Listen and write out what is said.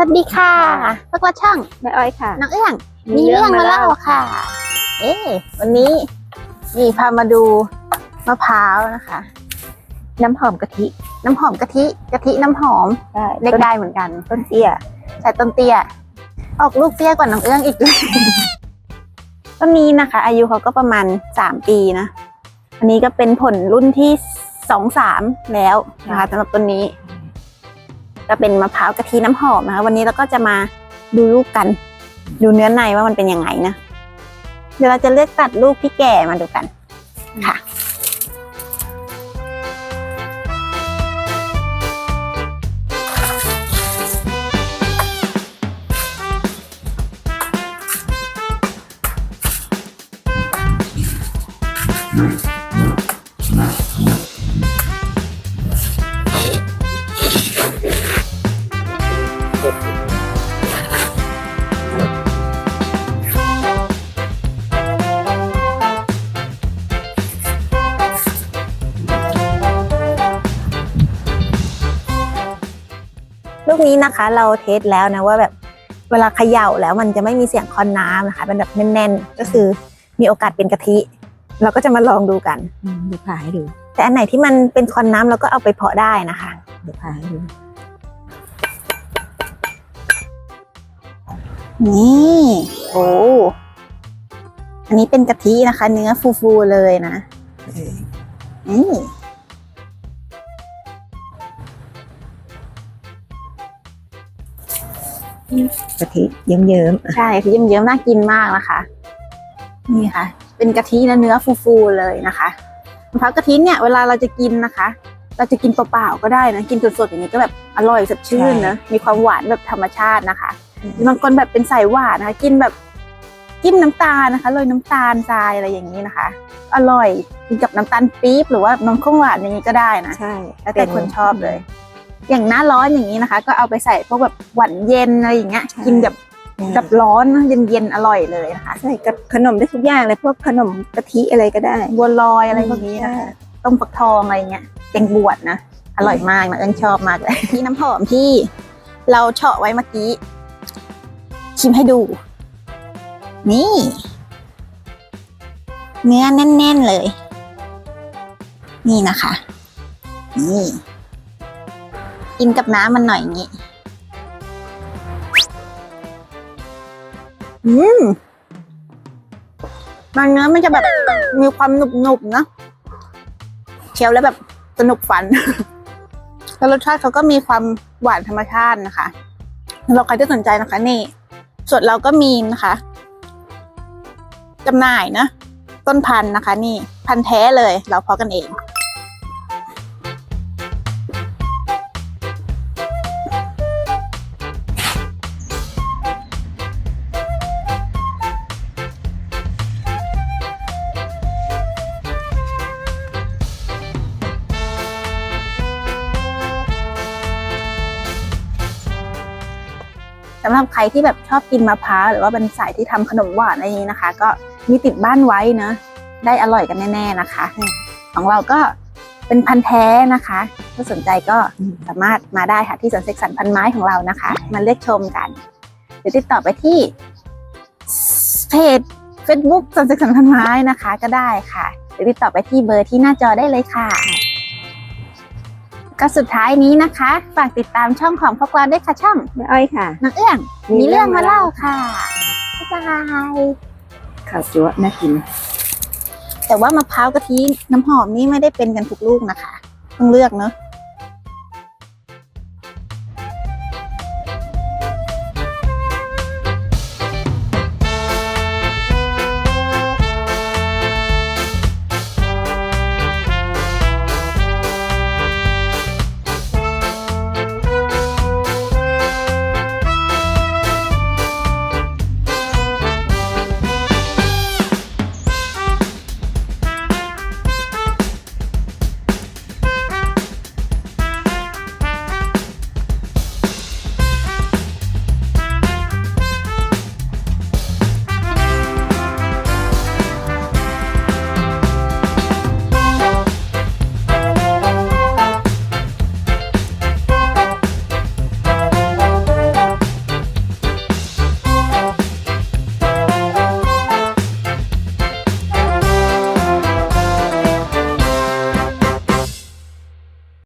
สวัสดีค่ะพวกเราช่องแม่อ้อยค่ะ น้องเอื้อง มีมีเรื่เรื่อองงมามาเล่าเล่าค่ะ เอ๊ะวันนี้นี่พามาดูมะพร้าวนะคะ น้ำหอมกะทิ น้ำหอมกะทิกะทิน้ำหอมใช่เล็กได้เหมือนกันต้นเตี้ยใส่ต้นเตี้ย ออกลูกเตี้ยกว่าน้องเอื้องอีกต้นนี้นะคะ อายุเขาก็ประมาณสามปีนะ อันนี้ก็เป็นผลรุ่นที่สองสามแล้วนะคะสำหรับต้นนี้ ก็เป็นมะพร้าวกะทิน้ำหอมนะคะวันนี้เราก็จะมาดูลูกกัน ดูเนื้อในว่ามันเป็นยังไงนะเดี๋ยวเราจะเลือกตัดลูกที่แก่มาดูกันค่ะ ลูกนี้นะคะเราเทสแล้วนะว่าแบบเวลาเขย่าแล้วมันจะไม่มีเสียงคอนน้ำนะคะเป็นแบบแน่นๆ ก็คือมีโอกาสเป็นกะทิ เราก็จะมาลองดูกันอืมเดี๋ยวผ่าให้ดู แต่อันไหนที่มันเป็นคอนน้ำเราก็เอาไปเพาะได้นะคะเดี๋ยวผ่าให้ดูนี่โอ้อันนี้เป็นกะทินะคะ เนื้อฟูๆเลยนะนี่ กะทิเยิ้มใช่คือเยิ้มๆน่ากินมากนะคะ นี่ค่ะ เป็นกะทิและเนื้อฟูๆเลยนะคะมะพร้าวกะทิเนี่ยเวลาเราจะกินนะคะ เราจะกินเปล่าๆก็ได้นะกินสดๆอย่างนี้ก็แบบอร่อยสดชื่นนะมีความหวานแบบธรรมชาตินะคะบางคนแบบเป็นสายหวานนะคะ กินแบบจิ้มน้ำตาลนะคะโรยน้ำตาลทรายอะไรอย่างนี้นะคะ อร่อยกินกับน้ำตาลปี๊บหรือว่านมข้นหวานอย่างนี้ก็ได้นะๆใช่แล้วแต่คนชอบเลย อย่างหน้าร้อนอย่างนี้นะคะ ก็เอาไปใส่พวกแบบหวานเย็นอะไรอย่างเงี้ยกินแบบกับร้อนเย็นๆอร่อยเลยนะคะใช่กับขนมได้ทุกอย่างเลยพวกขนมกะทิอะไรก็ได้บัวลอยอะไรพวกนี้นะใช่คะต้มฟักทองอะไรเงี้ยแกงบวชนะอร่อยมากนะเอิญชอบมากเลยที่น้ำหอมที่เราเฉาะไว้เมื่อกี้ชิมให้ดู นี่ เนื้อแน่น ๆ เลย นี่นะคะ นี่ กินกับน้ำมันหน่อยอย่างนี้อืมมันเนื้อมันจะแบบมีความหนุบๆเนะเคี้ยวแล้วแบบสนุกฟัน แล้วรสชาติเขาก็มีความหวานธรรมชาตินะคะเราใครที่สนใจนะคะ นี่ส่วนเราก็มีนะคะจำหน่ายนะ ต้นพันธุ์นะคะ นี่พันธุ์แท้เลย เราเพาะกันเอง สำหรับใครที่แบบชอบกินมะพร้าวหรือว่าเป็นสายที่ทำขนมหวานอะไรอย่างนี้นะคะ ก็มีติดบ้านไว้นะได้อร่อยกันแน่ ๆนะคะ ของเราก็เป็นพันแท้นะคะถ้าสนใจก็สามารถมาได้ค่ะที่สวนเซ็กสันพันไม้ของเรานะคะ มาเลือกชมกันหรือติดต่อไปที่เพจ Facebook สวนเซ็กสันพันไม้นะคะ ก็ได้ค่ะ หรือติดต่อไปที่เบอร์ที่หน้าจอได้เลยค่ะ ก็สุดท้ายนี้นะคะ ฝากติดตามช่องของพวกเราด้วยค่ะช่องแม่อ้อยค่ะ น้องเอื้องมีมีเรื่เรื่อองงมามาเล่าเล่าค่ะบ๊ายบายข้าวจั๊วน่ากิน แต่ว่ามะพร้าวกะทิน้ำหอมนี่ไม่ได้เป็นกันทุกลูกนะคะ ต้องเลือกเนอะ